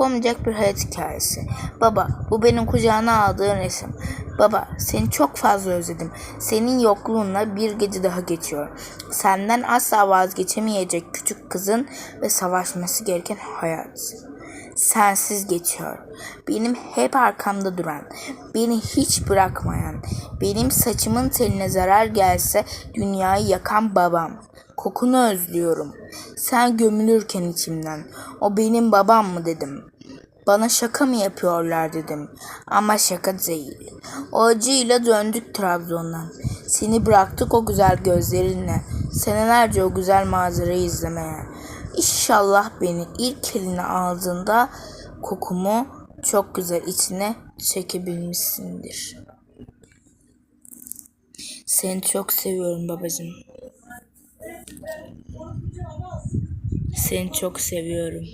Olmayacak bir hayat hikayesi. Baba, bu benim kucağına aldığın resim. Baba, seni çok fazla özledim. Senin yokluğunla bir gece daha geçiyor. Senden asla vazgeçemeyecek küçük kızın ve savaşması gereken hayat. Sensiz geçiyor. Benim hep arkamda duran, beni hiç bırakmayan, benim saçımın teline zarar gelse dünyayı yakan babam. Kokunu özlüyorum. Sen gömülürken içimden. O benim babam mı dedim. Bana şaka mı yapıyorlar dedim. Ama şaka değil. O acıyla döndük Trabzon'dan. Seni bıraktık o güzel gözlerinle. Senelerce o güzel manzarayı izlemeye. İnşallah beni ilk eline aldığında kokumu çok güzel içine çekebilmişsindir. Seni çok seviyorum babacığım. Seni çok seviyorum.